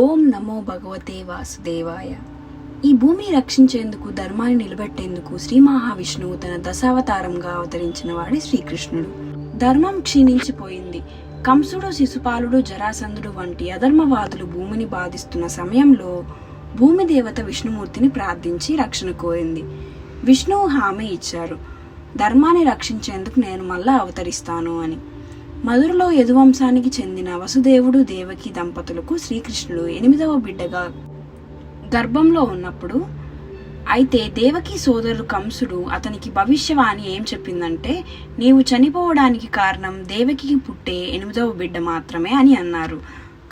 ఓం నమో భగవతే వాసుదేవాయ. ఈ భూమిని రక్షించేందుకు ధర్మాన్ని నిలబెట్టేందుకు శ్రీ మహావిష్ణువు తన దశావతారంగా అవతరించిన వాడే శ్రీకృష్ణుడు. ధర్మం క్షీణించిపోయింది. కంసుడు శిశుపాలుడు జరాసంధుడు వంటి అధర్మవాదులు భూమిని బాధిస్తున్న సమయంలో భూమి దేవత విష్ణుమూర్తిని ప్రార్థించి రక్షణ కోరింది. విష్ణువు హామీ ఇచ్చారు. ధర్మాన్ని రక్షించేందుకు నేను మళ్ళా అవతరిస్తాను అని. మధురలో యదువంశానికి చెందిన వసుదేవుడు దేవకి దంపతులకు శ్రీకృష్ణుడు ఎనిమిదవ బిడ్డగా గర్భంలో ఉన్నప్పుడు అయితే దేవకి సోదరుడు కంసుడు అతనికి భవిష్యవాణి ఏం చెప్పిందంటే నీవు చనిపోవడానికి కారణం దేవకి పుట్టే ఎనిమిదవ బిడ్డ మాత్రమే అని అన్నారు.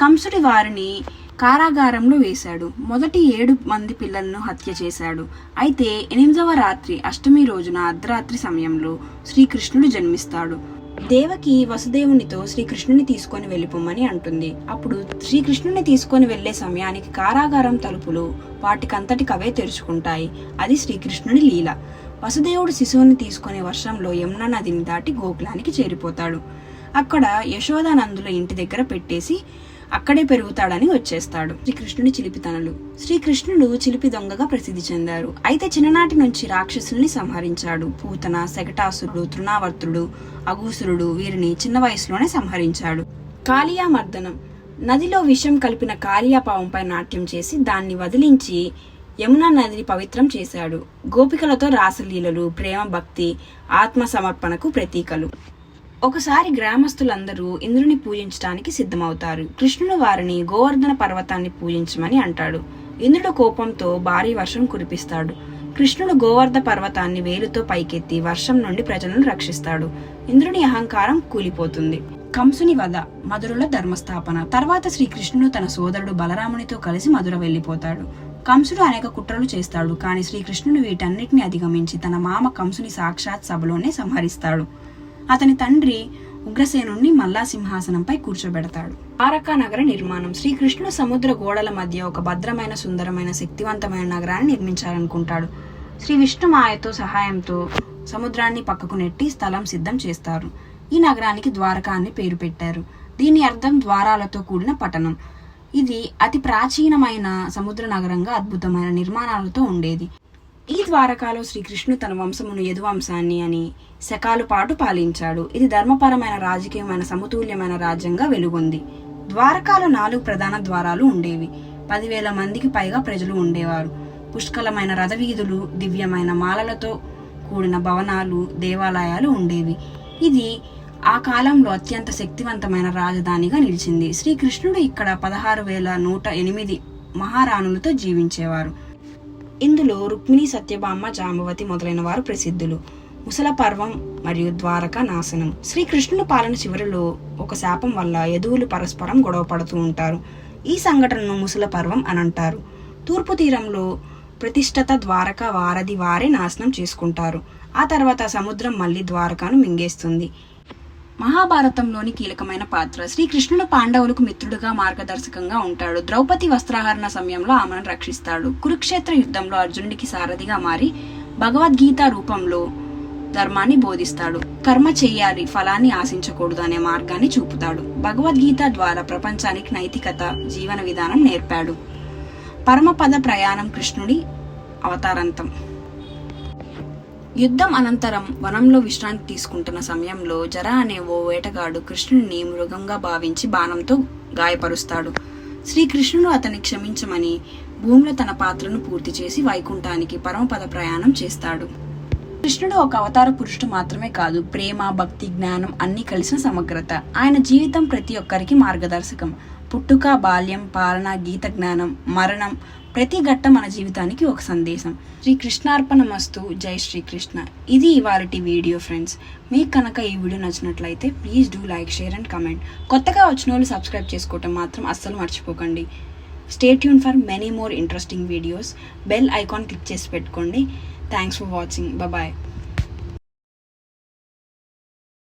కంసుడి వారిని కారాగారంలో వేశాడు. మొదటి ఏడు మంది పిల్లలను హత్య చేశాడు. అయితే ఎనిమిదవ రాత్రి అష్టమి రోజున అర్ధరాత్రి సమయంలో శ్రీకృష్ణుడు జన్మిస్తాడు. దేవకి వసుదేవునితో శ్రీకృష్ణుని తీసుకొని వెళ్ళిపోమని అంటుంది. అప్పుడు శ్రీకృష్ణుని తీసుకొని వెళ్ళే సమయానికి కారాగారం తలుపులు వాటికంతటికవే తెరుచుకుంటాయి. అది శ్రీకృష్ణుని లీల. వసుదేవుడు శిశువుని తీసుకొని వర్షంలో యమునా నదిని దాటి గోకులానికి చేరిపోతాడు. అక్కడ యశోదానందుల ఇంటి దగ్గర పెట్టేసి అక్కడే పెరుగుతాడని వచ్చేస్తాడు. శ్రీకృష్ణుని చిలిపితనలు. శ్రీకృష్ణుడు చిలిపి దొంగగా ప్రసిద్ధి చెందారు. అయితే చిన్ననాటి నుంచి రాక్షసుల్ని సంహరించాడు. పూతన శకటాసురుడు తృణావర్తుడు అగూసురుడు వీరిని చిన్న వయసులోనే సంహరించాడు. కాళియా మర్దనం నదిలో విషం కలిపిన కాళియా పావంపై నాట్యం చేసి దాన్ని వదిలించి యమునా నదిని పవిత్రం చేశాడు. గోపికలతో రాసలీలలు ప్రేమ భక్తి ఆత్మ సమర్పణకు ప్రతీకలు. ఒకసారి గ్రామస్తులందరూ ఇంద్రుని పూజించడానికి సిద్ధమవుతారు. కృష్ణుడు వారిని గోవర్ధన పర్వతాన్ని పూజించమని అంటాడు. ఇంద్రుడు కోపంతో భారీ వర్షం కురిపిస్తాడు. కృష్ణుడు గోవర్ధ పర్వతాన్ని వేలుతో పైకెత్తి వర్షం నుండి ప్రజలను రక్షిస్తాడు. ఇంద్రుని అహంకారం కూలిపోతుంది. కంసుని వధ మధురలో ధర్మస్థాపన. తర్వాత శ్రీకృష్ణుడు తన సోదరుడు బలరామునితో కలిసి మధుర వెళ్ళిపోతాడు. కంసుడు అనేక కుట్రలు చేస్తాడు కానీ శ్రీకృష్ణుడు వీటన్నిటిని అధిగమించి తన మామ కంసుని సాక్షాత్ సభలోనే సంహరిస్తాడు. అతని తండ్రి ఉగ్రసేనుణ్ణి మల్లా సింహాసనంపై కూర్చోబెడతాడు. ద్వారకా నగర నిర్మాణం. శ్రీకృష్ణుడు సముద్ర గోడల మధ్య ఒక భద్రమైన సుందరమైన శక్తివంతమైన నగరాన్ని నిర్మించాలనుకుంటాడు. శ్రీ విష్ణు మాయతో సహాయంతో సముద్రాన్ని పక్కకు నెట్టి స్థలం సిద్ధం చేస్తారు. ఈ నగరానికి ద్వారకా అని పేరు పెట్టారు. దీని అర్థం ద్వారాలతో కూడిన పట్టణం. ఇది అతి ప్రాచీనమైన సముద్ర నగరంగా అద్భుతమైన నిర్మాణాలతో ఉండేది. ఈ ద్వారకాలో శ్రీకృష్ణుడు తన వంశమును యదువంశాన్ని అని శకాలు పాటు పాలించాడు. ఇది ధర్మపరమైన రాజకీయమైన సమతుల్యమైన రాజ్యంగా వెలుగొంది. ద్వారకాలో నాలుగు ప్రధాన ద్వారాలు ఉండేవి. పదివేల మందికి పైగా ప్రజలు ఉండేవారు. పుష్కలమైన రథవీధులు దివ్యమైన మాలలతో కూడిన భవనాలు దేవాలయాలు ఉండేవి. ఇది ఆ కాలంలో అత్యంత శక్తివంతమైన రాజధానిగా నిలిచింది. శ్రీకృష్ణుడు ఇక్కడ పదహారు వేల నూట ఎనిమిది మహారాణులతో జీవించేవారు. ఇందులో రుక్మిణి సత్యభామ జాంబవతి మొదలైన వారు ప్రసిద్ధులు. ముసల పర్వం మరియు ద్వారకా నాశనం. శ్రీకృష్ణుని పాలన చివరిలో ఒక శాపం వల్ల యదువులు పరస్పరం గొడవ పడుతూ ఉంటారు. ఈ సంఘటనను ముసల పర్వం అని అంటారు. తూర్పు తీరంలో ప్రతిష్టత ద్వారక వారధి వారే నాశనం చేసుకుంటారు. ఆ తర్వాత సముద్రం మళ్ళీ ద్వారకాను మింగేస్తుంది. మహాభారతంలోని కీలకమైన పాత్ర. శ్రీకృష్ణుడు పాండవులకు మిత్రుడుగా మార్గదర్శకంగా ఉంటాడు. ద్రౌపది వస్త్రాహరణ సమయంలో ఆమెను రక్షిస్తాడు. కురుక్షేత్ర యుద్ధంలో అర్జునుడికి సారథిగా మారి భగవద్గీత రూపంలో ధర్మాన్ని బోధిస్తాడు. కర్మ చెయ్యాలి ఫలాన్ని ఆశించకూడదు అనే మార్గాన్ని చూపుతాడు. భగవద్గీత ద్వారా ప్రపంచానికి నైతికత జీవన విధానం నేర్పాడు. పరమపద ప్రయాణం కృష్ణుడి అవతారంతం. యుద్ధం అనంతరం వనంలో విశ్రాంతి తీసుకుంటున్న సమయంలో జర అనే ఓ వేటగాడు కృష్ణుడిని మృగంగా భావించి బాణంతో గాయపరుస్తాడు. శ్రీకృష్ణుడు అతన్ని క్షమించమని భూమిలో తన పాత్రను పూర్తి చేసి వైకుంఠానికి పరమపద ప్రయాణం చేస్తాడు. కృష్ణుడు ఒక అవతార పురుషుడు మాత్రమే కాదు ప్రేమ భక్తి జ్ఞానం అన్ని కలిసిన సమగ్రత. ఆయన జీవితం ప్రతి ఒక్కరికి మార్గదర్శకం. పుట్టుక బాల్యం పాలన గీత జ్ఞానం మరణం ప్రతి ఘట్ట మన జీవితానికి ఒక సందేశం. శ్రీ కృష్ణార్పణమస్తు. జై శ్రీకృష్ణ. ఇది ఇవాళటి వీడియో ఫ్రెండ్స్. మీకు కనుక ఈ వీడియో నచ్చినట్లయితే please do like share and comment. కొత్తగా వచ్చిన వాళ్ళు సబ్స్క్రైబ్ చేసుకోవటం మాత్రం అస్సలు మర్చిపోకండి. Stay tune for many more interesting videos bell icon click చేసి పెట్టుకోండి. Thanks for watching bye